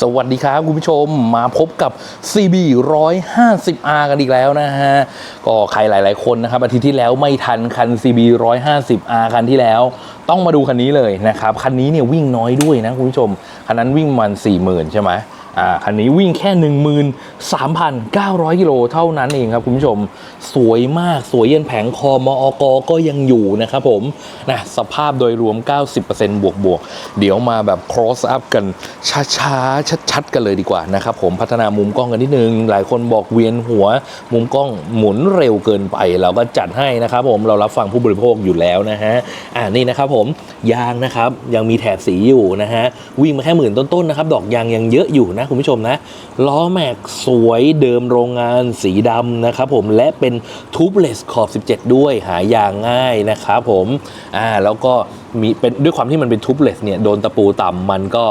สวัสดีครับคุณผู้ชมมาพบกับ CB 150R กันอีกแล้วนะฮะ ก็ใครหลาย ๆ คนนะครับ อาทิตย์ที่แล้วไม่ทันคัน CB 150R คันที่แล้ว ต้องมาดูคันนี้เลยนะครับ คันนี้เนี่ยวิ่งน้อยด้วยนะคุณผู้ชม คันนั้นวิ่งมัน 40,000 ใช่ไหม อ่าคันนี้วิ่งแค่ 13,900กิโลเท่านั้นเองครับคุณผู้ชมสวยมากสวยเย็นแผงคอมอกก็ยังอยู่นะครับผมนะสภาพโดยรวม 90%บวกบวกเดี๋ยวมาแบบ cross up กันช้าๆชัดๆกันเลยดีกว่านะครับผมพัฒนามุมกล้องกันนิดนึง หลายคนบอกเวียนหัว มุมกล้องหมุนเร็วเกินไป เราก็จัดให้นะครับผมเรารับฟังผู้บริโภคอยู่แล้วนะฮะอ่านี่นะครับผมยางนะครับยังมีแถบสีอยู่นะฮะวิ่งมาแค่หมื่นต้นๆนะครับดอกยางยังเยอะอยู่นะคุณผู้ชมนะ ล้อแม็กสวยเดิมโรงงานสีดำนะครับผมและเป็นทูบเลสขอบ 17 ด้วยหายางง่ายนะครับผมอ่าแล้วก็ มีเป็นด้วยความที่มันเป็นทูบเลสเนี่ยโดนตะปูต่ำมันก็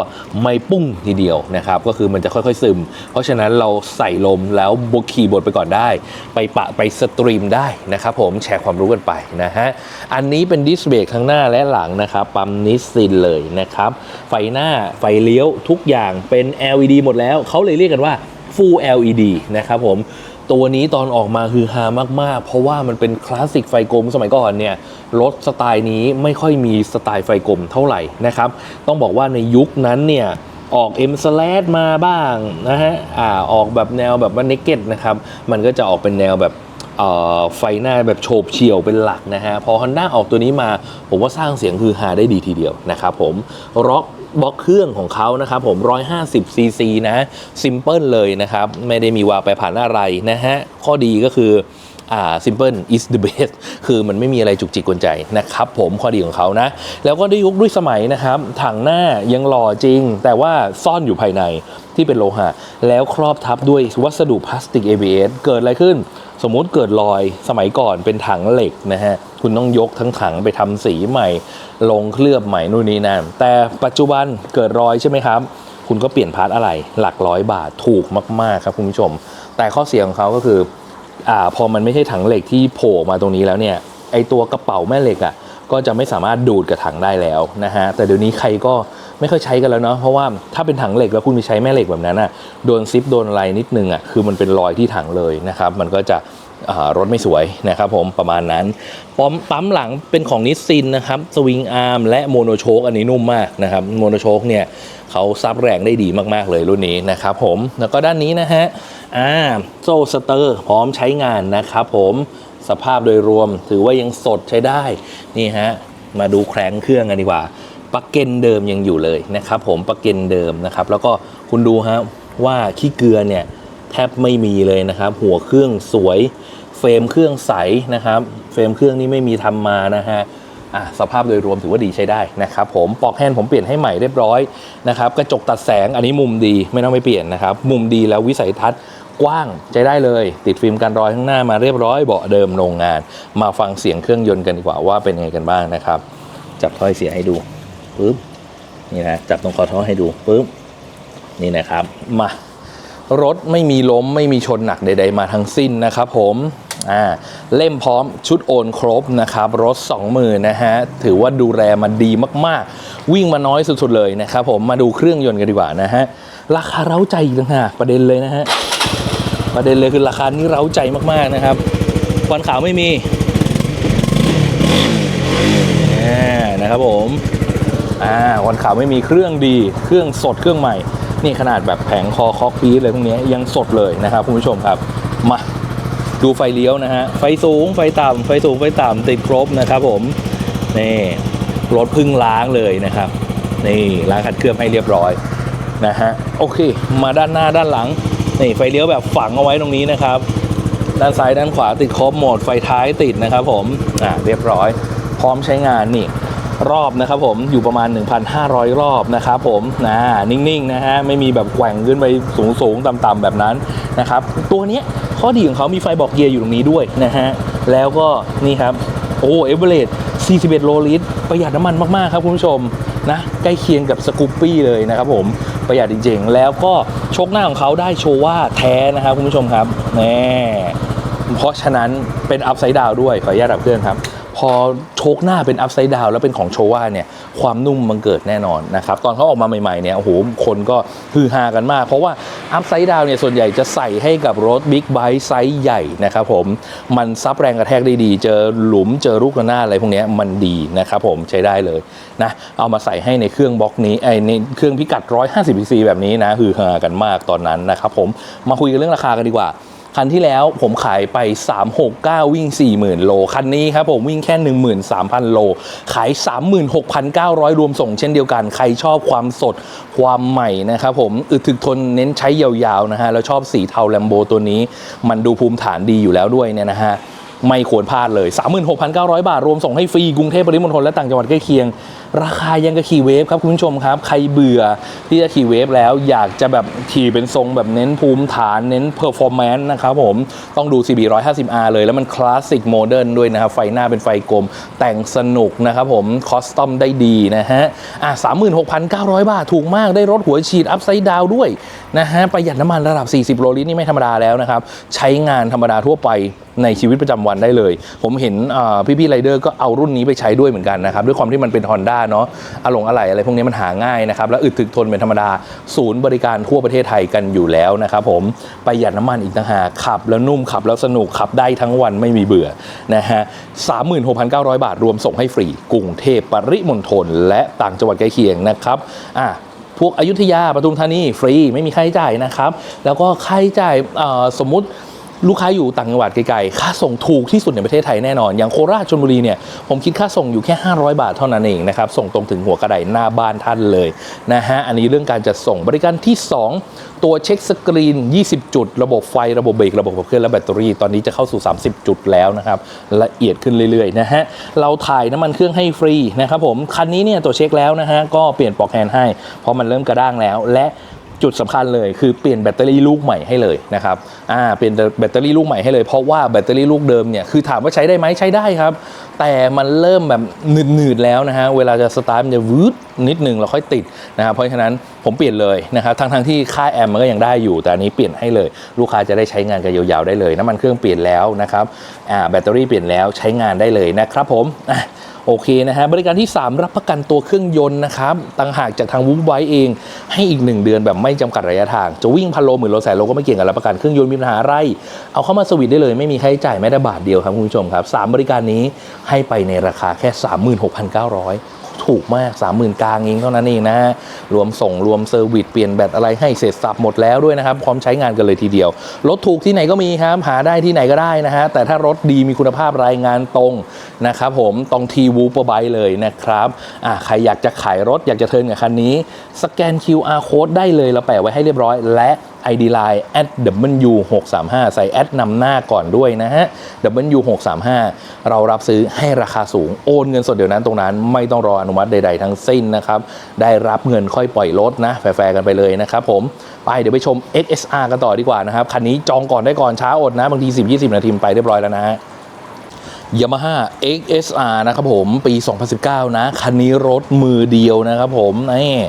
ไม่ปุ้งทีเดียวนะครับก็คือมันจะค่อยๆซึม เพราะฉะนั้นเราใส่ลมแล้วบกขี่บทไปก่อนได้ ไปปะไปสตรีมได้นะครับผมแชร์ความรู้กันไปนะฮะอันนี้เป็นดิสเบรกทั้งหน้าและหลังนะครับปั๊มนิสซินเลยนะครับไฟหน้าไฟเลี้ยวทุกอย่างเป็น LED หมดแล้วเขาเลยเรียกกันว่า Full LED นะครับผม ตัวนี้ตอนออกมาคือฮามาก ๆ เพราะว่ามันเป็นคลาสสิกไฟกลมสมัยก่อนเนี่ยรถสไตล์นี้ไม่ค่อยมีสไตล์ไฟกลมเท่าไหร่นะครับ ต้องบอกว่าในยุคนั้นเนี่ยออก M s l a s มาบ้างนะฮะอ่าออกแบบแนวแบบว่า naked นะครับ มันก็จะออกเป็นแนวแบบไฟหน้าแบบโฉบเฉี่ยวเป็นหลักนะฮะ พอ Honda ออกตัวนี้มา ผมว่าสร้างเสียงคือฮาได้ดีทีเดียวนะครับผมร็อก บล็อกเครื่องของเขานะครับผม 150ซีซีนะซิมเพิลเลยนะครับ ไม่ได้มีวาไปผ่านอะไรนะฮะ ข้อดีก็คืออ่า simple is the best คือมันไม่มีอะไรจุกจิกกวนใจนะครับผมข้อดีของเขานะ แล้วก็ได้ยยุคด้วยสมัยนะครับ ถังหน้ายังหล่อจริง แต่ว่าซ่อนอยู่ภายในที่เป็นโลหะ แล้วครอบทับด้วยวัสดุพลาสติก ABS เกิดอะไรขึ้น สมมุติเกิดรอยสมัยก่อนเป็นถังเหล็กนะฮะ คุณต้องยกทั้งถังไปทำสีใหม่ ลงเคลือบใหม่นู่นนี่นั่นแต่ปัจจุบันเกิดรอยใช่ไหมครับ คุณก็เปลี่ยนพาร์ทอะไรหลักร้อยบาทถูกมาก ๆ ครับคุณผู้ชม แต่ข้อเสียของเขาก็คืออ่าพอมันไม่ใช่ถังเหล็กที่โผล่มาตรงนี้แล้วเนี่ยไอตัวกระเป๋าแม่เหล็กอะก็จะไม่สามารถดูดกับถังได้แล้วนะฮะแต่เดี๋ยวนี้ใครก็ ไม่ค่อยใช้กันแล้วเนาะเพราะว่าถ้าเป็นถังเหล็กแล้วคุณไปใช้แม่เหล็กแบบนั้นอะโดนซิปโดนอะไรนิดนึงอะคือมันเป็นรอยที่ถังเลยนะครับมันก็จะรถไม่สวยนะครับผมประมาณนั้นปั๊มปั๊มหลังเป็นของนิสซินนะครับสวิงอาร์มและโมโนโชคอันนี้นุ่มมากนะครับโมโนโชคเนี่ยเขาซับแรงได้ดีมากๆเลยรุ่นนี้นะครับผมแล้วก็ด้านนี้นะฮะอ่าโซ่สเตอร์พร้อมใช้งานนะครับผมสภาพโดยรวมถือว่ายังสดใช้ได้นี่ฮะมาดูแครงเครื่องกันดีกว่า ปลั๊กเกนเดิมยังอยู่เลยนะครับผมปลั๊กเกนเดิมนะครับ แล้วก็คุณดูฮะว่าขี้เกลือเนี่ยแทบไม่มีเลยนะครับ หัวเครื่องสวย เฟรมเครื่องใสนะครับ เฟรมเครื่องนี้ไม่มีทำมานะฮะอะสภาพโดยรวมถือว่าดีใช้ได้นะครับผมปลอกแฮนด์ผมเปลี่ยนให้ใหม่เรียบร้อยนะครับกระจกตัดแสงอันนี้มุมดีไม่ต้องไปเปลี่ยนนะครับ มุมดีแล้ววิสัยทัศน์กว้างใช้ได้เลย ติดฟิล์มกันรอยข้างหน้ามาเรียบร้อยเบาะเดิมโรงงาน มาฟังเสียงเครื่องยนต์กันดีกว่าว่าเป็นยังไงกันบ้างนะครับ จับถ้อยเสียให้ดู ปึ๊บนี่นะจับตรงคอท่อให้ดูปึ๊บนี่นะครับมารถไม่มีล้มไม่มีชนหนักใด ๆ มาทั้งสิ้นนะครับผมอ่าเล่มพร้อมชุดโอนครบนะครับ รถ 20,000นะฮะ ถือว่าดูแลมาดีมากๆ วิ่งมาน้อยสุดๆเลยนะครับผมมาดูเครื่องยนต์กันดีกว่านะฮะ ราคาเร้าใจอีกต่างหากประเด็นเลยนะฮะ ประเด็นเลยคือราคานี้เร้าใจมากๆนะครับควันขาวไม่มีนะครับผม อ่าวันขาวไม่มีเครื่องดี เครื่องสดเครื่องใหม่ นี่ขนาดแบบแผงคอคอกปีอะไรพวกนี้ยังสดเลยนะครับคุณผู้ชมครับ มาดูไฟเลี้ยวนะฮะ ไฟสูงไฟต่ำไฟสูงไฟต่ำติดครบนะครับผม นี่รถพึ่งล้างเลยนะครับ นี่ล้างขัดเคลือบให้เรียบร้อยนะฮะ โอเค มาด้านหน้าด้านหลัง นี่ไฟเลี้ยวแบบฝังเอาไว้ตรงนี้นะครับ ด้านซ้ายด้านขวาติดครบหมด ไฟท้ายติดนะครับผม อ่าเรียบร้อย พร้อมใช้งานนี่ รอบนะครับผมอยู่ประมาณ 1,500 รอบนะครับผมนะนิ่งๆนะฮะไม่มีแบบแกว่งขึ้นไปสูงๆต่ำๆแบบนั้นนะครับตัวนี้ข้อดีของเขามีไฟบอกเกียร์อยู่ตรงนี้ด้วยนะฮะแล้วก็นี่ครับโอ้เอเวอเรส41 โลลิตร ประหยัดน้ำมันมาก ๆ ครับคุณผู้ชมนะใกล้เคียงกับสกูปปี้เลยนะครับผมประหยัดจริง ๆ แล้วก็ชคหน้าของเขาได้โชว่าแท้นะครับคุณผู้ชมครับแน่เพราะฉะนั้นเป็นอัพไซด์ดาวด้วยขออนุญาตดับเครื่องครับ พอโชคหน้าเป็นอัพไซด์ดาวแล้วเป็นของโชว่าเนี่ยความนุ่มมันเกิดแน่นอนนะครับตอนเขาออกมาใหม่ๆเนี่ยโอ้โหคนก็ฮือฮากันมาก เพราะว่าอัพไซด์ดาวเนี่ยส่วนใหญ่จะใส่ให้กับรถบิ๊กไบค์ไซส์ใหญ่นะครับผมมันซับแรงกระแทกได้ดี เจอหลุมเจอลูกระนาดอะไรพวกเนี้ยมันดีนะครับผมใช้ได้เลยนะเอามาใส่ให้ในเครื่องบล็อกนี้ไอในเครื่องพิกัด 150 cc แบบนี้นะฮือฮากันมากตอนนั้นนะครับผมมาคุยกันเรื่องราคากันดีกว่า คันที่แล้วผมขายไป 369 วิ่ง 40,000 โล คันนี้ครับผมวิ่งแค่ 13,000 โล ขาย 36,900 รวมส่งเช่นเดียวกัน ใครชอบความสดความใหม่นะครับผมอึดถึกทนเน้นใช้ยาวๆนะฮะ แล้วชอบสีเทาแลมโบตัวนี้ มันดูภูมิฐานดีอยู่แล้วด้วยเนี่ยนะฮะไม่ควรพลาดเลย 36,900 บาท รวมส่งให้ฟรี กรุงเทพปริมณฑลและต่างจังหวัดใกล้เคียง ราคายังกับขี่เวฟครับคุณผู้ชมครับ ใครเบื่อที่จะขี่เวฟแล้วอยากจะแบบขี่เป็นทรงแบบเน้นภูมิฐานเน้นเพอร์ฟอร์แมนซ์นะครับผมต้องดู CB 150R เลย แล้วมันคลาสสิกโมเดิร์นด้วยนะครับ ไฟหน้าเป็นไฟกลม แต่งสนุกนะครับผมคอสตอมได้ดีนะฮะอะ36,900 บาท ถูกมากได้รถหัวฉีดอัพไซด์ดาวด้วยนะฮะประหยัดน้ำมันระดับ 40 โลลิตรนี่ไม่ธรรมดาแล้วนะครับ ใช้งานธรรมดาทั่วไปในชีวิตประจำวันได้เลย ผมเห็นพี่ๆไรเดอร์ก็เอารุ่นนี้ไปใช้ด้วยเหมือนกันนะครับด้วยความที่มันเป็น Honda เนาะอารมณ์อะไรอะไรพวกนี้มันหาง่ายนะครับ แล้วอึดถึกทนเป็นธรรมดา ศูนย์บริการทั่วประเทศไทยกันอยู่แล้วนะครับผมประหยัดน้ำมันอีกต่างหากขับ แล้วนุ่มขับแล้วสนุกขับได้ทั้งวันไม่มีเบื่อนะฮะ36,900บาทรวมส่งให้ฟรีกรุงเทพปริมณฑลและต่างจังหวัดใกล้เคียงนะครับอะพวกอยุธยาปทุมธานีฟรีไม่มีค่าใช้จ่ายนะครับ แล้วก็ค่าใช้จ่ายสมมุติ ลูกค้าอยู่ต่างจังหวัดไกลๆ ค่าส่งถูกที่สุดในประเทศไทยแน่นอน อย่างโคราชชลบุรีเนี่ย ผมคิดค่าส่งอยู่แค่ 500 บาทเท่านั้นเองนะครับ ส่งตรงถึงหัวกระไดหน้าบ้านท่านเลยนะฮะ อันนี้เรื่องการจัดส่งบริการที่ 2 ตัวเช็คสกรีน 20 จุด ระบบไฟ ระบบเบรก ระบบขับเคลื่อน และแบตเตอรี่ ตอนนี้จะเข้าสู่ 30 จุดแล้วนะครับ ละเอียดขึ้นเรื่อยๆ นะฮะ เราถ่ายน้ำมันเครื่องให้ฟรีนะครับผม คันนี้เนี่ยตัวเช็คแล้วนะฮะ ก็เปลี่ยนปลอกแฮนด์ให้ เพราะมันเริ่มกระด้างแล้ว และ จุดสำคัญเลยคือเปลี่ยนแบตเตอรี่ลูกใหม่ให้เลยนะครับอ่าเปลี่ยนแบตเตอรี่ลูกใหม่ให้เลยเพราะว่าแบตเตอรี่ลูกเดิมเนี่ยคือถามว่าใช้ได้ไหมใช้ได้ครับ แต่มันเริ่มแบบหนืดๆแล้วนะฮะเวลาจะสตาร์ทมันจะวืดนิดนึงแล้วค่อยติดนะครับเพราะฉะนั้นผมเปลี่ยนเลยนะครับทั้งๆที่ค่าแอมมันก็ยังได้อยู่ แต่อันนี้เปลี่ยนให้เลย ลูกค้าจะได้ใช้งานกันยาวๆได้เลยน้ำมันเครื่องเปลี่ยนแล้วนะครับอ่าแบตเตอรี่เปลี่ยนแล้วใช้งานได้เลยนะครับผมอะ โอเคนะฮะบริการที่ 3 รับประกันตัวเครื่องยนต์นะครับต่างหากจากทางวุ้บไว้เอง ให้อีก 1 เดือนแบบไม่จำกัดระยะทาง จะวิ่งพันโลหมื่นโลแสนโลก็ไม่เกี่ยงกับรับประกันเครื่องยนต์มีปัญหาอะไร เอาเข้ามาสวิตได้เลยไม่มีค่าใช้จ่ายแม้แต่บาทเดียวครับคุณผู้ชมครับ3บริการนี้ให้ไปในราคาแค่ 36,900 ถูกมาก 30,000กลางเองเท่านั้นเองนะฮะรวมส่งรวมเซอร์วิสเปลี่ยนแบตอะไรให้เสร็จสับหมดแล้วด้วยนะครับ พร้อมใช้งานกันเลยทีเดียว รถถูกที่ไหนก็มีครับ หาได้ที่ไหนก็ได้นะฮะแต่ถ้ารถดีมีคุณภาพรายงานตรงนะครับผมตรงทีวูปไบเลยนะครับอะใครอยากจะขายรถอยากจะเทินกับคันนี้ สแกน QR code ได้เลยเราแปะไว้ให้เรียบร้อย และ ID Line at W635 ใส่แอดนำหน้าก่อนด้วยนะฮะ W635 เรารับซื้อให้ราคาสูงโอนเงินสดเดี๋ยวนั้นตรงนั้น ไม่ต้องรออนุมัติใด ๆ ทั้งสิ้นนะครับ ได้รับเงินค่อยปล่อยรถนะแฟร์ๆกันไปเลยนะครับผม ไปเดี๋ยวไปชม XSR กันต่อดีกว่านะครับ คันนี้จองก่อนได้ก่อนช้าอดนะ บางที 10-20 นาทีไปเรียบร้อยแล้วนะฮะ Yamaha XSR นะครับผมปี 2019 นะ คันนี้รถมือเดียวนะครับผมนี่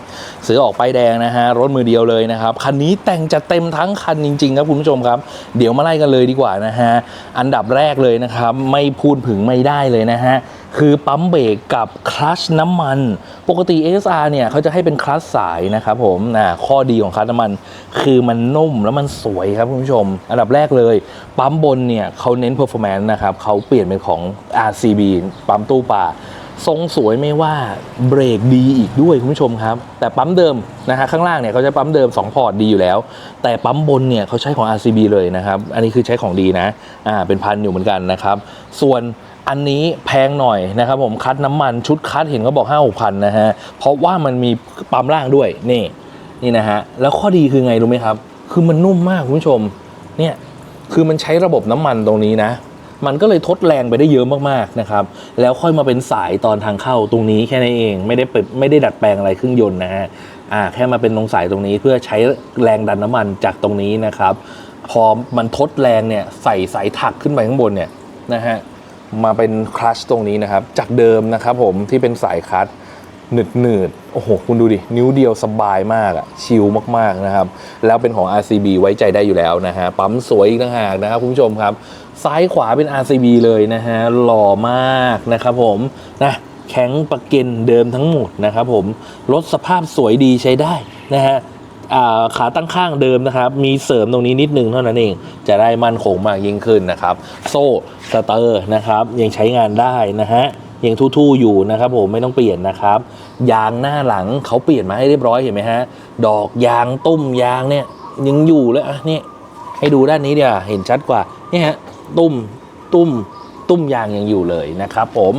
ซื้อออกป้ายแดงนะฮะ รถมือเดียวเลยนะครับ คันนี้แต่งจะเต็มทั้งคันจริง ๆ ครับคุณผู้ชมครับ เดี๋ยวมาไล่กันเลยดีกว่านะฮะ อันดับแรกเลยนะครับ ไม่พูดถึงไม่ได้เลยนะฮะ คือปั๊มเบรกกับคลัชน้ำมัน ปกติ XSR เนี่ยเขาจะให้เป็นคลัชสายนะครับผมนะข้อดีของคลัชน้ำมัน คือมันนุ่มแล้วมันสวยครับคุณผู้ชม อันดับแรกเลย ปั๊มบนเนี่ยเขาเน้น performance นะครับเขาเปลี่ยนเป็นของ RCB ปั๊มตู้ปลาทรงสวยไม่ว่าเบรกดีอีกด้วยคุณผู้ชมครับ แต่ปั๊มเดิมนะฮะข้างล่างเนี่ยเขาจะปั๊มเดิม 2 พอร์ตดีอยู่แล้ว แต่ปั๊มบนเนี่ยเขาใช้ของ RCB เลยนะครับ อันนี้คือใช้ของดีนะอ่าเป็นพันอยู่เหมือนกันนะครับ ส่วน อันนี้แพงหน่อยนะครับผมคัดน้ำมันชุดคัดเห็นเขาบอก5 6พันนะฮะ เพราะว่ามันมีปั๊มล่างด้วยนี่นี่นะฮะ แล้วข้อดีคือไงรู้ไหมครับ คือมันนุ่มมากคุณผู้ชมเนี่ยคือมันใช้ระบบน้ำมันตรงนี้นะ มันก็เลยทดแรงไปได้เยอะมากๆนะครับ แล้วค่อยมาเป็นสายตอนทางเข้าตรงนี้แค่นั้นเอง ไม่ได้เปิดไม่ได้ดัดแปลงอะไรเครื่องยนต์นะฮะอ่าแค่มาเป็นตรงสายตรงนี้เพื่อใช้แรงดันน้ำมันจากตรงนี้นะครับ พอมันทดแรงเนี่ยใส่สายถักขึ้นไปข้างบนเนี่ยนะฮะ มาเป็นคลัชตรงนี้นะครับ จากเดิมนะครับผมที่เป็นสายคลัชหนืดหนืดโอ้โห คุณดูดิ นิ้วเดียวสบายมากอะชิลมาก ๆ นะครับ แล้วเป็นของ RCB ไว้ใจได้อยู่แล้วนะฮะ ปั๊มสวยอีกต่างหากนะครับ คุณผู้ชมครับ ซ้ายขวาเป็น RCB เลยนะฮะ หล่อมากนะครับผม นะแข็งประเก็นเดิมทั้งหมดนะครับผม รถสภาพสวยดีใช้ได้นะฮะ ขาตั้งข้างเดิมนะครับ มีเสริมตรงนี้นิดนึงเท่านั้นเอง จะได้มั่นคงมากยิ่งขึ้นนะครับ โซ่สเตอร์นะครับ ยังใช้งานได้นะฮะยังทู่ๆอยู่นะครับผมไม่ต้องเปลี่ยนนะครับ ยางหน้าหลังเขาเปลี่ยนมาให้เรียบร้อยเห็นไหมฮะดอกยางตุ้มยางเนี่ยยังอยู่เลยอะนี่ให้ดูด้านนี้เดี๋ยวเห็นชัดกว่านี่ฮะตุ้มตุ้มตุ้มยางยังอยู่เลยนะครับผม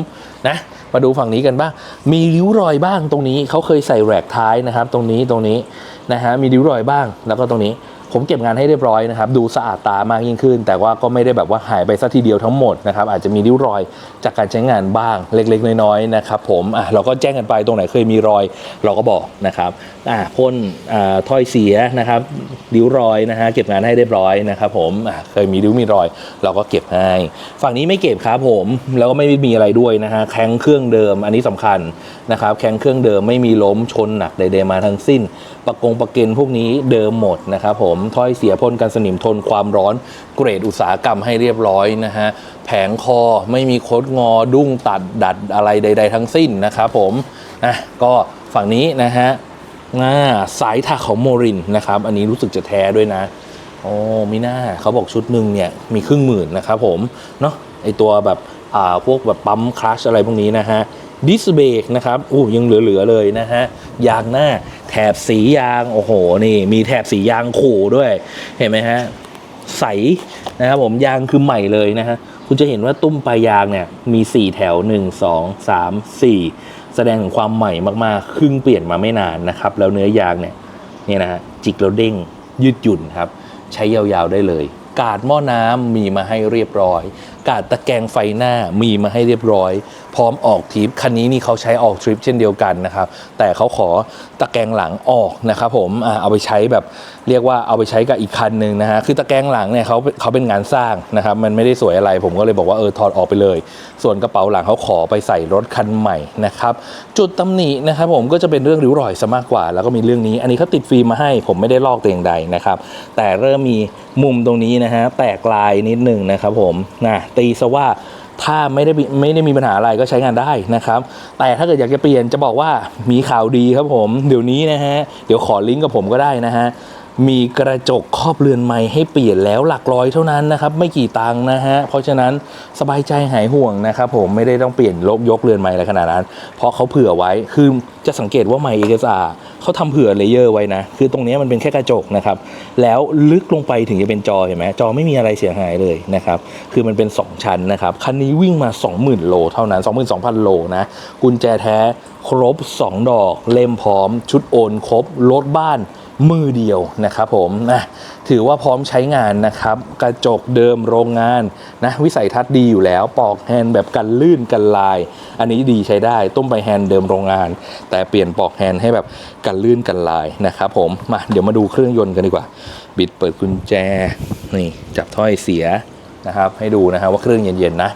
นะมาดูฝั่งนี้กันบ้าง มีริ้วรอยบ้างตรงนี้เขาเคยใส่แรกท้ายนะครับ ตรงนี้ตรงนี้ นะฮะมีริ้วรอยบ้างแล้วก็ตรงนี้ ผมเก็บงานให้เรียบร้อยนะครับ ดูสะอาดตามากยิ่งขึ้น แต่ว่าก็ไม่ได้แบบว่าหายไปสัทีเดียวทั้งหมดนะครับ อาจจะมีริ้วรอยจากการใช้งานบ้างเล็กๆ น้อยๆนะครับผมอะเราก็แจ้งกันไปตรงไหนเคยมีรอย เราก็บอกนะครับอะพ่นอ่าถ้อยเสียนะครับริ้วรอยนะฮะเก็บงานให้เรียบร้อยนะครับผมอะเคยมีริ้วมีรอย เราก็เก็บให้ฝั่งนี้ไม่เก็บครับผมแล้วก็ไม่มีอะไรด้วยนะฮะแข้งเครื่องเดิมอันนี้สำคัญนะครับแข้งเครื่องเดิมไม่มีล้มชนหนักใดๆมาทั้งสิ้นประกงประเกนพวกนี้เดิมหมดนะครับผมถ้อยเสียพ่นกันสนิมทนความร้อนเกรดอุตสาหกรรมให้เรียบร้อยนะฮะแผงคอไม่มีคดงอดุ้งตัดดัดอะไรใด ๆ ทั้งสิ้นนะครับผมอะก็ฝั่งนี้นะฮะอ่าสายถักของโมรินนะครับ อันนี้รู้สึกจะแท้ด้วยนะโอ้มีหน้าเขาบอกชุดหนึ่งเนี่ยมีครึ่งหมื่นนะครับผมเนาะไอตัวแบบอ่าพวกแบบปั๊มคลัชอะไรพวกนี้นะฮะดิสเบรกนะครับอู้ยังเหลือ ๆ เลยนะฮะยางหน้า แถบสียางโอ้โหนี่ มีแถบสียางขู่ด้วย เห็นไหมฮะใสนะครับผมยางคือใหม่เลยนะฮะคุณจะเห็นว่าตุ้มปลายยางเนี่ยมี 4 แถว 1 2 3 4 แสดงถึงความใหม่มากๆครึ่งเปลี่ยนมาไม่นานนะครับ แล้วเนื้อยางเนี่ยนี่นะฮะจิกแล้วเด้งยืดหยุ่นครับ ใช้ยาวๆได้เลย กาดหม้อน้ำมีมาให้เรียบร้อย กาดตะแกรงไฟหน้ามีมาให้เรียบร้อย พร้อมออกทริปคันนี้นี่เขาใช้ออกทริปเช่นเดียวกันนะครับ แต่เขาขอตะแกรงหลังออกนะครับผมเอาไปใช้แบบเรียกว่าเอาไปใช้กับอีกคันหนึ่งนะฮะคือตะแกรงหลังเนี่ยเขาเขาเป็นงานสร้างนะครับ มันไม่ได้สวยอะไร ผมก็เลยบอกว่าเออถอดออกไปเลย ส่วนกระเป๋าหลังเขาขอไปใส่รถคันใหม่นะครับจุดตำหนินะครับผมก็จะเป็นเรื่องริ้วรอยซะมากกว่า แล้วก็มีเรื่องนี้ อันนี้เขาติดฟิล์มมาให้ ผมไม่ได้ลอกแต่อย่างใดนะครับ แต่เริ่มมีมุมตรงนี้นะฮะแตกลายนิดหนึ่งนะครับผมนะตีซะว่าถ้าไม่ได้ไม่ได้มีปัญหาอะไรก็ใช้งานได้นะครับ แต่ถ้าเกิดอยากจะเปลี่ยนจะบอกว่ามีข่าวดีครับผม เดี๋ยวนี้นะฮะ เดี๋ยวขอลิงก์กับผมก็ได้นะฮะ มีกระจกครอบเรือนไม้ให้เปลี่ยนแล้วหลักร้อยเท่านั้นนะครับ ไม่กี่ตังค์นะฮะ เพราะฉะนั้นสบายใจหายห่วงนะครับผมไม่ได้ต้องเปลี่ยนลบยกเรือนไม้อะไรขนาดนั้น เพราะเขาเผื่อไว้คือจะสังเกตว่าไมค์ XR เขาทำเผื่อเลเยอร์ไว้นะ คือตรงนี้มันเป็นแค่กระจกนะครับ แล้วลึกลงไปถึงจะเป็นจอเห็นไหมจอไม่มีอะไรเสียหายเลยนะครับ คือมันเป็น 2 ชั้นนะครับ คันนี้วิ่งมา 20,000 โลเท่านั้น 22,000 โลนะ กุญแจแท้ครบ 2 ดอก เล่มพร้อม ชุดโอนครบ รถบ้าน มือเดียวนะครับผมนะถือว่าพร้อมใช้งานนะครับ กระจกเดิมโรงงานนะวิสัยทัศน์ดีอยู่แล้ว ปอกแฮนด์แบบกันลื่นกันลาย อันนี้ดีใช้ได้ต้มไปแฮนด์เดิมโรงงาน แต่เปลี่ยนปอกแฮนด์ให้แบบกันลื่นกันลายนะครับผมมาเดี๋ยวมาดูเครื่องยนต์กันดีกว่า บิดเปิดกุญแจนี่จับถ้อยเสียนะครับ ให้ดูนะครับว่าเครื่องเย็นๆนะ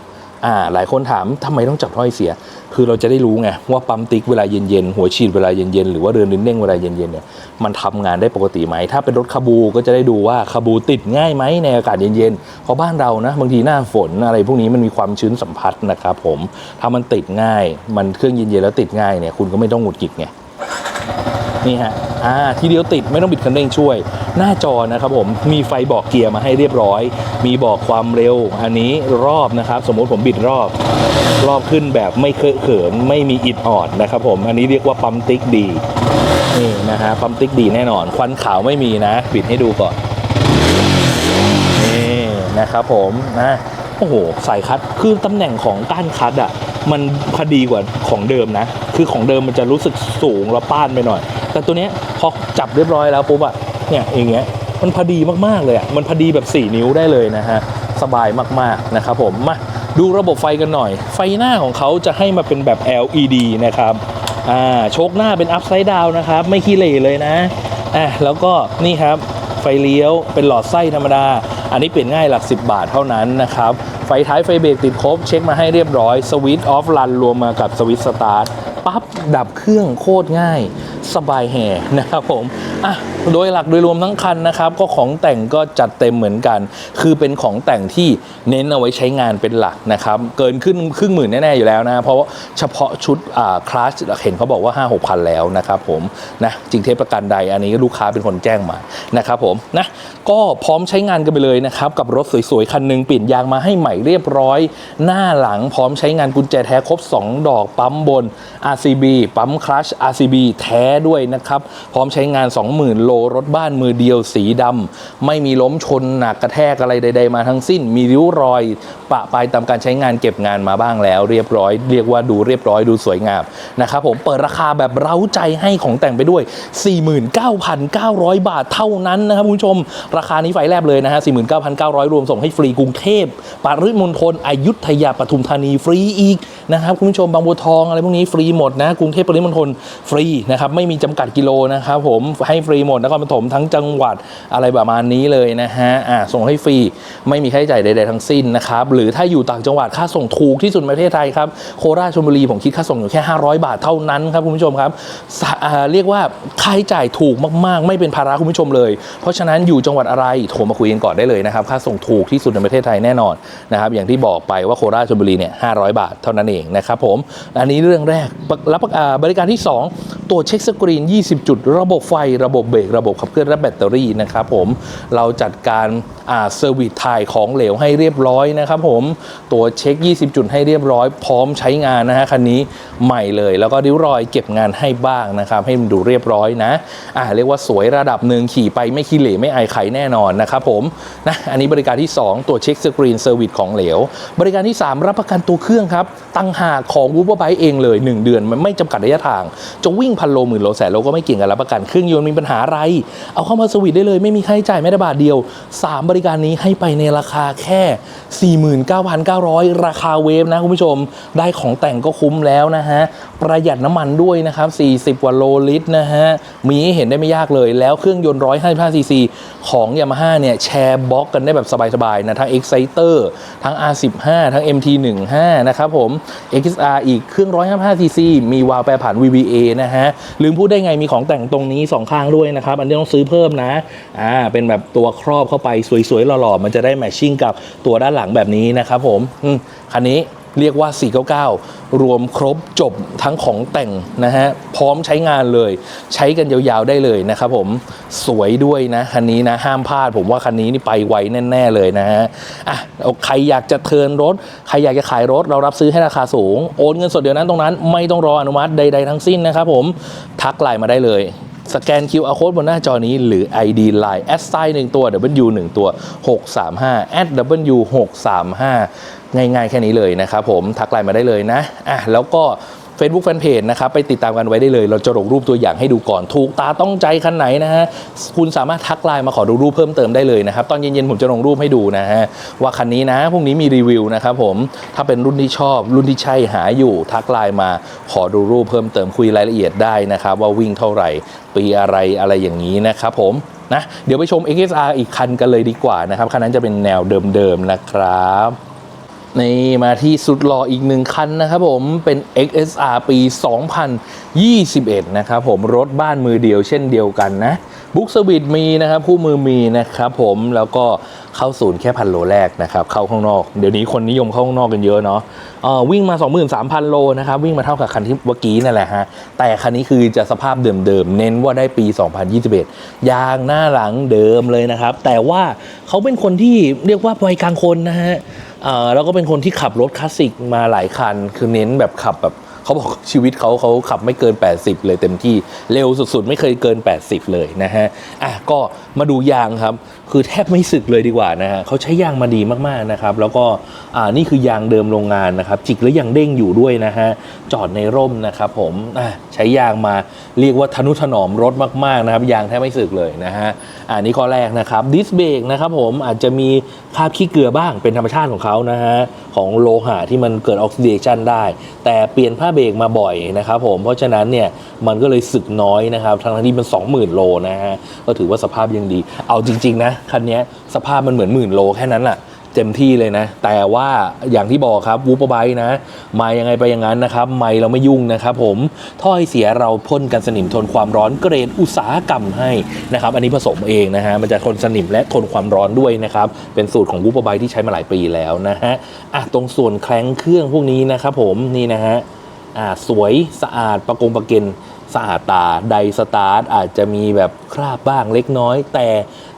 อ่าหลายคนถามทำไมต้องจับถ้อยเสีย คือเราจะได้รู้ไงว่าปั๊มติ๊กเวลาเย็นๆหัวฉีดเวลาเย็นๆหรือว่าเรือนลิ้นเด้งเวลาเย็นๆเนี่ยมันทำงานได้ปกติไหมถ้าเป็นรถคาบูก็จะได้ดูว่าคาบูติดง่ายไหมในอากาศเย็นๆเพราะบ้านเรานะบางทีหน้าฝนอะไรพวกนี้มันมีความชื้นสัมผัสนะครับผมถ้ามันติดง่าย มันเครื่องเย็นๆแล้วติดง่ายเนี่ยคุณก็ไม่ต้องหงุดหงิดไง นี่ฮะอ่าทีเดียวติดไม่ต้องบิดคันเร่งช่วย หน้าจอนะครับผมมีไฟบอกเกียร์มาให้เรียบร้อย มีบอกความเร็ว อันนี้รอบนะครับ สมมติผมบิดรอบ รอบขึ้นแบบไม่เคอะเขินไม่มีอิดออดนะครับผมอันนี้เรียกว่าปั๊มติ๊กดีนี่นะฮะปั๊มติ๊กดีแน่นอน ควันขาวไม่มีนะ บิดให้ดูก่อนนี่นะครับผมนะโอ้โหสายคัดคือตำแหน่งของก้านคัดอะมันพอดีกว่าของเดิมนะ คือของเดิมมันจะรู้สึกสูงแล้วป้านไปหน่อย แต่ตัวนี้พอจับเรียบร้อยแล้วปุ๊บอะเนี่ยอย่างเงี้ยมันพอดีมากๆเลยอะมันพอดีแบบ 4 นิ้วได้เลยนะฮะสบายมากๆนะครับผมมาดูระบบไฟกันหน่อย ไฟหน้าของเขาจะให้มาเป็นแบบ LED นะครับอ่าโชคหน้าเป็น upside down นะครับ ไม่ขี้เหร่เลยนะอะแล้วก็นี่ครับไฟเลี้ยวเป็นหลอดไส้ธรรมดา อันนี้เปลี่ยนง่ายหลัก 10 บาทเท่านั้นนะครับ ไฟท้ายไฟเบรกติดครบ เช็คมาให้เรียบร้อยสวิตช์ออฟรันรวมมากับสวิตช์สตาร์ท ปั๊บดับเครื่องโคตรง่ายสบายแห่นะครับผมอะโดยหลักโดยรวมทั้งคันนะครับ ก็ของแต่งก็จัดเต็มเหมือนกัน คือเป็นของแต่งที่เน้นเอาไว้ใช้งานเป็นหลักนะครับเกินขึ้นครึ่งหมื่นแน่ๆอยู่แล้วนะ เพราะว่าเฉพาะชุดอ่าคลาสเห็นเขาบอกว่า 5 6พันแล้วนะครับผมนะจริงเทปประกันใดอันนี้ลูกค้าเป็นคนแจ้งมานะครับผมนะก็พร้อมใช้งานกันไปเลยนะครับ กับรถสวยๆ คันหนึ่งเปลี่ยนยางมาให้ใหม่เรียบร้อย หน้าหลังพร้อมใช้งานกุญแจแท้ครบ 2 ดอกปั๊มบน RCB ปั๊มคลัช RCB แท้ด้วยนะครับ พร้อมใช้งาน 20,000 โลรถบ้านมือเดียวสีดำไม่มีล้มชนหนักกระแทกอะไรใด ๆ มาทั้งสิ้น มีริ้วรอย ปะปายตามการใช้งานเก็บงานมาบ้างแล้ว เรียบร้อย เรียกว่าดูเรียบร้อยดูสวยงามนะครับผมเปิดราคาแบบเร้าใจให้ของแต่งไปด้วย 49,900 บาทเท่านั้นนะครับคุณผู้ชม ราคานี้ไฟแลบเลยนะฮะ 49,900 รวมส่งให้ฟรีกรุงเทพปริมณฑลอยุธยาปทุมธานีฟรีอีกนะครับคุณผู้ชมบางบัวทองอะไรพวกนี้ฟรีหมดดนะกรุงเทพปริมณฑลฟรีนะครับไม่มีจำกัดกิโลนะครับผมให้ฟรีหมดนครปฐมทั้งจังหวัดอะไรประมาณนี้เลยนะฮะอ่าส่งให้ฟรีไม่มีค่าใช้จ่ายใดๆทั้งสิ้นนะครับหรือถ้าอยู่ต่างจังหวัดค่าส่งถูกที่สุดในประเทศไทยครับโคราชชลบุรีผมคิดค่าส่งอยู่แค่ 500 บาทเท่านั้นครับคุณผู้ชมครับเรียกว่าค่าใช้จ่ายถูกมากๆ ไม่เป็นภาระคุณผู้ชมเลย เพราะฉะนั้นอยู่จังหวัดอะไรโทรมาคุยกันก่อนได้เลยนะครับค่าส่งถูกที่สุดในประเทศไทยแน่นอนนะครับอย่างที่บอกไปว่าโคราชชลบุรีเนี่ย500 บาทเท่านั้นเองนะครับผมอันนี้เรื่องแรกประอ่าบริการที่ 2 ตัวเช็คสกรีน 20 จุด ระบบไฟ ระบบเบรก ระบบขับเคลื่อนและแบตเตอรี่นะครับผม เราจัดการเซอร์วิสถ่ายของเหลวให้เรียบร้อยนะครับผม ตัวเช็ค 20 จุดให้เรียบร้อย พร้อมใช้งานนะฮะคันนี้ใหม่เลย แล้วก็ริ้วรอยเก็บงานให้บ้างนะครับ ให้มันดูเรียบร้อยนะ อ่าเรียกว่าสวยระดับหนึ่งขี่ไปไม่ขี้เหร่ไม่อายใครแน่นอนนะครับผม นะ อันนี้บริการที่ 2 ตัวเช็คสกรีนเซอร์วิสของเหลว บริการที่ 3 รับประกันตัวเครื่องครับ ตั้งหากของวูบไบเองเลย 1 เดือนมันไม่จำกัดระยะทาง จะวิ่งพันโลหมื่นโลแสนโลก็ไม่เกี่ยงกันรับประกันเครื่องยนต์มีปัญหาอะไร เอาเข้ามาสวิตได้เลย ไม่มีค่าใช้จ่ายแม้แต่บาทเดียว 3 บริการนี้ให้ไปในราคาแค่ 49,900 ราคาเวฟนะคุณผู้ชม ได้ของแต่งก็คุ้มแล้วนะฮะประหยัดน้ำมันด้วยนะครับ 40 กว่าโลลิตรนะฮะมีให้เห็นได้ไม่ยากเลยแล้วเครื่องยนต์ 155ซีซีของ Yamaha เนี่ยแชร์บล็อกกันได้แบบสบายๆนะทั้ง Exciter ทั้ง R15 ทั้ง MT15 นะครับผม XR อีกเครื่อง 155ที่มีวาล์วแปรผัน VVA นะฮะลืมพูดได้ไงมีของแต่งตรงนี้ 2 ข้างด้วยนะครับ อันนี้ต้องซื้อเพิ่มนะอ่าเป็นแบบตัวครอบเข้าไปสวยๆหล่อๆมันจะได้แมทชิ่งกับตัวด้านหลังแบบนี้นะครับผมคันนี้ เรียกว่า 499 รวมครบจบทั้งของแต่งนะฮะ พร้อมใช้งานเลย ใช้กันยาวๆได้เลยนะครับผม สวยด้วยนะ คันนี้นะ ห้ามพลาด ผมว่าคันนี้นี่ไปไวแน่ ๆ เลยนะฮะ อะ ใครอยากจะเทินรถ ใครอยากจะขายรถ เรารับซื้อให้ราคาสูง โอนเงินสดเดี๋ยวนั้นตรงนั้น ไม่ต้องรออนุมัติใด ๆ ทั้งสิ้นนะครับผม ทักไลน์มาได้เลยสแกน QR code บนหน้าจอนี้หรือ ID Line แอดไซน์หนึ่งตัว W 1 ตัว 635แอด W 635 ง่ายๆแค่นี้เลยนะครับผมทักไลน์มาได้เลยนะอะแล้วก็ Facebook Fanpage นะครับไปติดตามกันไว้ได้เลย เราจะลงรูปตัวอย่างให้ดูก่อนถูกตาต้องใจคันไหนนะฮะคุณสามารถทักไลน์มาขอดูรูปเพิ่มเติมได้เลยนะครับตอนเย็นๆผมจะลงรูปให้ดูนะฮะว่าคันนี้นะพรุ่งนี้มีรีวิวนะครับผมถ้าเป็นรุ่นที่ชอบ รุ่นที่ใช่หาอยู่ทักไลน์มาขอดูรูปเพิ่มเติมคุยรายละเอียดได้นะครับว่าวิ่งเท่าไหร่ ปีอะไรอะไรอย่างนี้นะครับผมนะเดี๋ยวไปชม XSR อีกคันกันเลยดีกว่านะครับคันนั้นจะเป็นแนวเดิมๆนะครับ นี่มาที่สุดหล่ออีกหนึ่งคันนะครับผมเป็น XSR ปี 2021 นะครับผมรถบ้านมือเดียวเช่นเดียวกันนะ บุ๊กสวิตมีนะครับคู่มือมีนะครับผมแล้วก็เข้าศูนย์แค่พันโลแรกนะครับเข้าข้างนอกเดี๋ยวนี้คนนิยมเข้าข้างนอกกันเยอะเนาะเอ่อวิ่งมา 23,000 โลนะครับวิ่งมาเท่ากับคันที่เมื่อกี้นั่นแหละฮะแต่คันนี้คือจะสภาพเดิมๆเน้นว่าได้ปี 2021 ยางหน้าหลังเดิมเลยนะครับ แต่ว่าเขาเป็นคนที่เรียกว่าวัยกลางคนนะฮะแล้วก็เป็นคนที่ขับรถคลาสสิกมาหลายคัน คือเน้นแบบขับแบบ เขาบอกชีวิตเขาเขาขับไม่เกิน 80 เลยเต็มที่เร็วสุดๆ ไม่เคยเกิน 80 เลยนะฮะอะก็ มาดูยางครับ คือแทบไม่สึกเลยดีกว่านะฮะเขาใช้ยางมาดีมากๆนะครับ แล้วก็อ่านี่คือยางเดิมโรงงานนะครับ จิกแล้วยังเด้งอยู่ด้วยนะฮะจอดในร่มนะครับผมอะใช้ยางมาเรียกว่าทนุถนอมรถมากๆนะครับยางแทบไม่สึกเลยนะฮะอ่านี่ข้อแรกนะครับดิสเบรกนะครับผมอาจจะมีคราบขี้เกลือบ้างเป็นธรรมชาติของเขานะฮะของโลหะที่มันเกิดออกซิเดชันได้ แต่เปลี่ยนผ้าเบรกมาบ่อยนะครับผมเพราะฉะนั้นเนี่ยมันก็เลยสึกน้อยนะครับทั้งที่มัน 20,000 โลนะฮะก็ถือว่าสภาพยังดี เอาจริง ๆ นะ คันนี้สภาพมันเหมือนหมื่นโลแค่นั้นแหละเต็มที่เลยนะ แต่ว่าอย่างที่บอกครับวูปไบนะ มายังไงไปอย่างนั้นนะครับ ไม่เราไม่ยุ่งนะครับผมถ้อยเสียเราพ่นกันสนิมทนความร้อนเกรดอุตสาหกรรมให้นะครับ อันนี้ผสมเองนะฮะ มันจะทนสนิมและทนความร้อนด้วยนะครับ เป็นสูตรของวูปไบที่ใช้มาหลายปีแล้วนะฮะอะตรงส่วนแคลงเครื่องพวกนี้นะครับผมนี่นะฮะอ่าสวยสะอาดประกงประเกน สะอาดตาไดสตาร์ทอาจจะมีแบบคราบบ้างเล็กน้อย แต่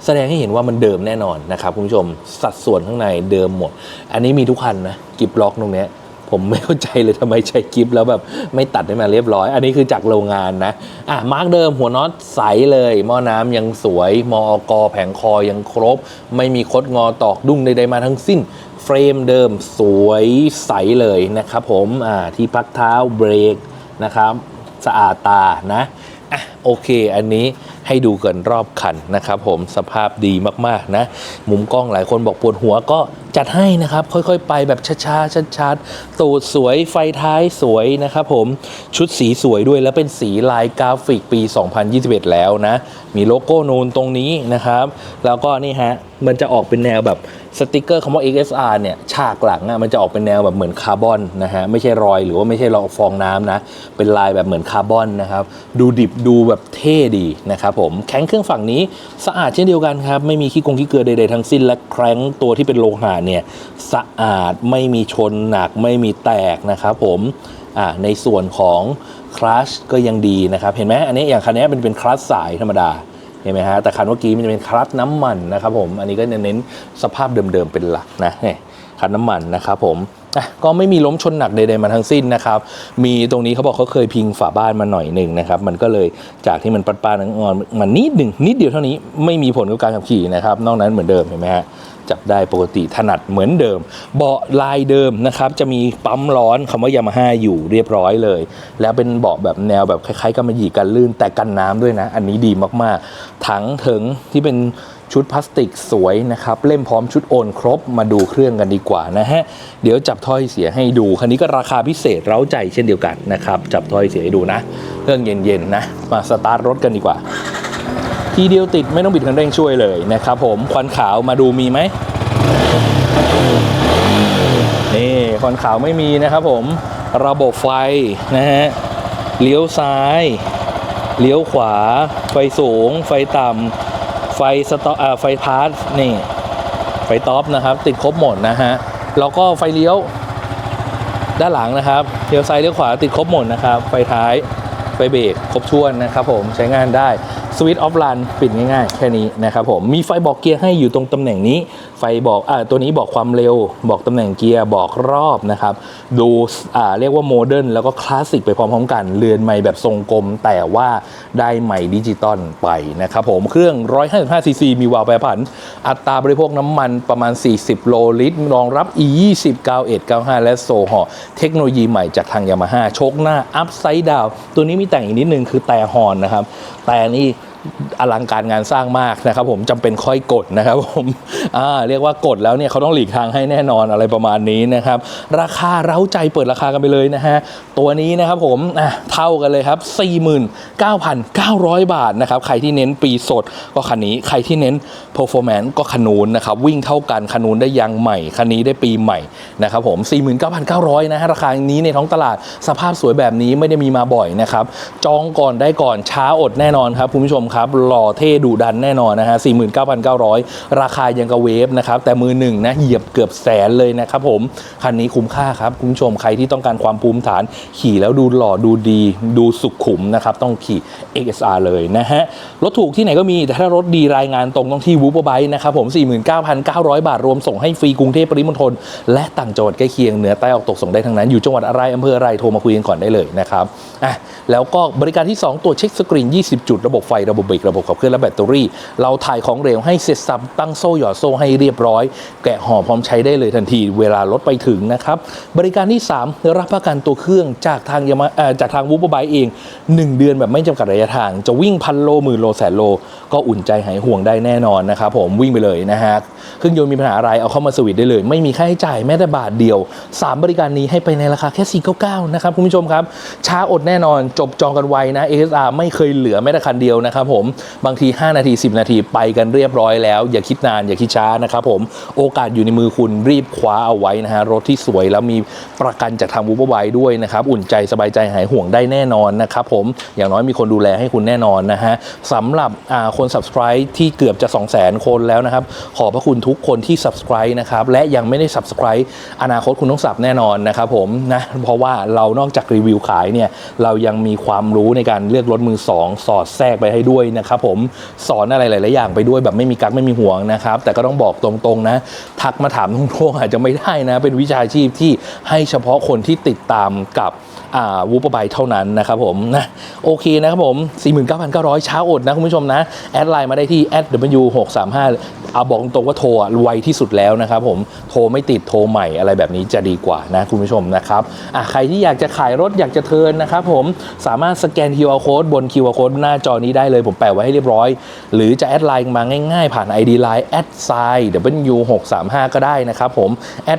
แสดงให้เห็นว่ามันเดิมแน่นอนนะครับคุณผู้ชมสัดส่วนข้างในเดิมหมด อันนี้มีทุกคันนะกิบล็อกตรงเนี้ยผมไม่เข้าใจเลยทำไมใช้กิฟแล้วแบบไม่ตัดให้มาเรียบร้อย อันนี้คือจากโรงงานนะ อะ มาร์กเดิมหัวน็อตใสเลย หม้อน้ำยังสวย มออกแผงคอยังครบ ไม่มีคดงอตอกดุ้งใดๆมาทั้งสิ้น เฟรมเดิมสวยใสเลยนะครับผม อ่า ที่พักเท้าเบรกนะครับ สะอาดตานะอะโอเค อันนี้ให้ดูกันรอบคันนะครับผมสภาพดีมากๆนะ มุมกล้องหลายคนบอกปวดหัวก็จัดให้นะครับ ค่อยๆ ไปแบบช้าๆชัดๆตูดสวยไฟท้ายสวยนะครับผมชุดสีสวยด้วยแล้วเป็นสีลายกราฟิกปี 2021 แล้วนะ มีโลโก้นูนตรงนี้นะครับ แล้วก็นี่ฮะ มันจะออกเป็นแนวแบบ สติกเกอร์คำว่า XSR เนี่ยฉากหลังอะมันจะออกเป็นแนวแบบเหมือนคาร์บอนนะฮะไม่ใช่รอยหรือว่าไม่ใช่รอยฟองน้ำนะ เป็นลายแบบเหมือนคาร์บอนนะครับ ดูดิบดูแบบเท่ดีนะครับผมแข้งเครื่องฝั่งนี้สะอาดเช่นเดียวกันครับ ไม่มีขี้กงขี้เกลือใดๆทั้งสิ้นและแคร้งตัวที่เป็นโลหะเนี่ยสะอาดไม่มีชนหนักไม่มีแตกนะครับผมอ่าในส่วนของคลัชก็ยังดีนะครับ เห็นไหมอันนี้อย่างคันนี้เป็นเป็นคลัชสายธรรมดา เห็นไหมฮะแต่คันเมื่อกี้มันจะเป็นคลัตช์น้ำมันนะครับผมอันนี้ก็เน้นสภาพเดิมๆเป็นหลักนะคันน้ำมันนะครับผมก็ไม่มีล้มชนหนักใดๆมาทั้งสิ้นนะครับ มีตรงนี้เขาบอกเขาเคยพิงฝาบ้านมาหน่อยหนึ่งนะครับ มันก็เลยจากที่มันปัดปานงอนมันนิดหนึ่งนิดเดียวเท่านี้ไม่มีผลกับการขับขี่นะครับ นอกนั้นเหมือนเดิมเห็นไหมฮะ จับได้ปกติถนัดเหมือนเดิม เบาะลายเดิมนะครับ จะมีปั๊มร้อนคำว่ายามาฮ่าอยู่เรียบร้อยเลย แล้วเป็นเบาะแบบแนวแบบคล้ายๆกำมะหยี่กันลื่นแต่กันน้ำด้วยนะ อันนี้ดีมากๆ ถังถึงที่เป็นชุดพลาสติกสวยนะครับ เล่มพร้อมชุดโอนครบมาดูเครื่องกันดีกว่านะฮะ เดี๋ยวจับถ้อยเสียให้ดู คันนี้ก็ราคาพิเศษเร้าใจเช่นเดียวกันนะครับ จับถ้อยเสียให้ดูนะ เครื่องเย็นๆนะ มาสตาร์ทรถกันดีกว่า ทีเดียวติดไม่ต้องบิดคันเร่งช่วยเลยนะครับผมควันขาวมาดูมีไหมนี่ควันขาวไม่มีนะครับผมระบบไฟนะฮะเลี้ยวซ้าย เลี้ยวขวา ไฟสูง ไฟต่ำไฟสต็ออ่าไฟพาร์สนี่ ไฟท็อปนะครับ ติดครบหมดนะฮะแล้วก็ไฟเลี้ยวด้านหลังนะครับเลี้ยวซ้ายเลี้ยวขวาติดครบหมดนะครับ ไฟท้ายไฟเบรกครบถ้วนนะครับผมใช้งานได้ สวิตช์ออฟรันปิดง่ายๆ แค่นี้นะครับผมมีไฟบอกเกียร์ให้อยู่ตรงตำแหน่งนี้ ไฟบอกอ่าตัวนี้บอกความเร็ว บอกตำแหน่งเกียร์บอกรอบนะครับ ดูอ่าเรียกว่าโมเดิร์นแล้วก็คลาสสิกไปพร้อมๆกัน เรือนใหม่แบบทรงกลม แต่ว่าได้ใหม่ดิจิตอลไปนะครับผมเครื่อง 155 ซีซีมีวาล์วแปรผัน อัตราบริโภคน้ำมันประมาณ 40 โลลิตรรองรับ e 2 0 91 95และโซฮอเทคโนโลยีใหม่จากทางยามาฮ่าโชคหน้าอัพไซด์ดาวตัวนี้มีแต่งอีกนิดนึงคือแต่ฮอนนะครับแต่นี่ อลังการงานสร้างมากนะครับผมจำเป็นค่อยกดนะครับผมเรียกว่ากดแล้วเนี่ยเขาต้องหลีกทางให้แน่นอนอะไรประมาณนี้นะครับราคาเร้าใจเปิดราคากันไปเลยนะฮะตัวนี้นะครับผมเท่ากันเลยครับ 49,900 บาทนะครับใครที่เน้นปีสดก็คันนี้ใครที่เน้น performance ก็คันนูนนะครับวิ่งเท่ากันคันนูนได้ยางใหม่คันนี้ได้ปีใหม่นะครับผม 49,900 นะฮะราคานี้ในท้องตลาดสภาพสวยแบบนี้ไม่ได้มีมาบ่อยนะครับจองก่อนได้ก่อนช้าอดแน่นอนครับคุณผู้ชมครับหล่อเท่ดุดันแน่นอนนะฮะ49,900 ราคายังกระเวฟนะครับแต่มือหนึ่งนะเหยียบเกือบแสนเลยนะครับผมคันนี้คุ้มค่าครับคุณผู้ชมใครที่ต้องการความภูมิฐาน ขี่แล้วดูหล่อดูดีดูสุขุมนะครับต้องขี่ XSR เลยนะฮะรถถูกที่ไหนก็มีแต่ถ้ารถดีรายงานตรงต้องที่วูบไบนะครับผม 49,900 บาทรวมส่งให้ฟรีกรุงเทพปริมณฑลและต่างจังหวัดใกล้เคียงเหนือใต้ออกตกส่งได้ทั้งนั้นอยู่จังหวัดอะไรอำเภออะไรโทรมาคุยกันก่อนได้เลยนะครับอะแล้วก็บริการที่ 2 ตัวจเช็คสกรีน 20 จุดระบบไฟระบบเบรกระบบขับเคลื่อนและแบตเตอรี่ เราถ่ายของเหลวให้เสร็จสับตั้งโซ่หยอดโซ่ให้เรียบร้อย แกะห่อพร้อมใช้ได้เลยทันทีเวลารถไปถึงนะครับ บริการที่ 3 รับประกันตัวเครื่องจากทางยามาจากทางวูบไบเอง 1 เดือนแบบไม่จำกัดระยะทาง จะวิ่งพันโลหมื่นโลแสนโล ก็อุ่นใจหายห่วงได้แน่นอนนะครับผมวิ่งไปเลยนะฮะเครื่องยนต์มีปัญหาอะไรเอาเข้ามาสวิตได้เลย ไม่มีค่าใช้จ่ายแม้แต่บาทเดียว 3 บริการนี้ให้ไปในราคาแค่ 499 นะครับคุณผู้ชมครับช้าอดแน่นอนจบจองกันไวนะ ASR ไม่เคยเหลือแม้แต่คันเดียวนะครับผมบางที 5 นาที 10 นาทีไปกันเรียบร้อยแล้ว อย่าคิดนานอย่าคิดช้านะครับผมโอกาสอยู่ในมือคุณรีบคว้าเอาไว้นะฮะรถที่สวยแล้วมีประกันจากทางวูบไบด้วยนะครับอุ่นใจสบายใจหายห่วงได้แน่นอนนะครับผมอย่างน้อยมีคนดูแลให้คุณแน่นอนนะฮะสำหรับคน subscribe ที่เกือบจะ 200,000 คนแล้วนะครับ ขอบพระคุณทุกคนที่ subscribe นะครับ และยังไม่ได้ subscribe อนาคตคุณต้องสับแน่นอนนะครับผมนะเพราะว่าเรานอกจากรีวิวขายเนี่ย เรายังมีความรู้ในการเลือกรถมือสองสอดแทรกไปให้ด้วยนะครับผมสอนอะไรหลาย ๆ อย่างไปด้วยแบบไม่มีกักไม่มีห่วงนะครับแต่ก็ต้องบอกตรง ๆ นะ ทักมาถามตรงๆอาจจะไม่ได้นะ เป็นวิชาชีพที่ให้เฉพาะคนที่ติดตามกับ วูปบายเท่านั้นนะครับผมนะโอเคนะครับผม 49,900 เช้าอดนะคุณผู้ชมนะ แอดไลน์มาได้ที่ @w635 เอาบอกตรงว่าโทรไวที่สุดแล้วนะครับผมโทรไม่ติดโทรใหม่อะไรแบบนี้จะดีกว่านะคุณผู้ชมนะครับอะใครที่อยากจะขายรถอยากจะเทินนะครับผมสามารถสแกน QR code บน QR code หน้าจอนี้ได้เลยผมแปะไว้ให้เรียบร้อย หรือจะแอดไลน์มาง่ายๆ ผ่าน ID Line แอดไซ w635 ก็ได้นะครับผม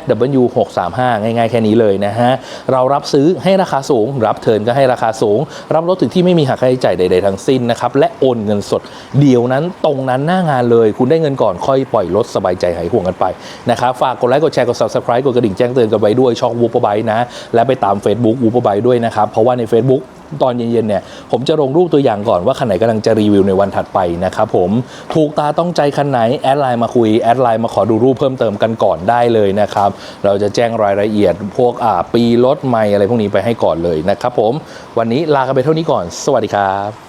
w635 ง่ายๆ แค่นี้เลยนะฮะเรารับซื้อให้ราคาสูง รับเทิร์นก็ให้ราคาสูง รับรถถึงที่ไม่มีหักค่าใช้จ่ายใด ๆ ทั้งสิ้นนะครับ และโอนเงินสด เดียวนั้นตรงนั้นหน้างานเลย คุณได้เงินก่อนค่อยปล่อยรถสบายใจหายห่วงกันไปนะครับ ฝากกดไลค์ กดแชร์ กด subscribe กดกระดิ่งแจ้งเตือนกันไว้ด้วยช่องวูปไบนะ และไปตาม Facebook วูปไบด้วยนะครับ เพราะว่าใน Facebook ตอนเย็นๆเนี่ยผมจะลงรูปตัวอย่างก่อนว่าคันไหนกำลังจะรีวิวในวันถัดไปนะครับผมถูกตาต้องใจคันไหนแอดไลน์มาคุยแอดไลน์มาขอดูรูปเพิ่มเติมกันก่อนได้เลยนะครับเราจะแจ้งรายละเอียดพวกอ่าปีรถใหม่อะไรพวกนี้ไปให้ก่อนเลยนะครับผมวันนี้ลากันไปเท่านี้ก่อน สวัสดีครับ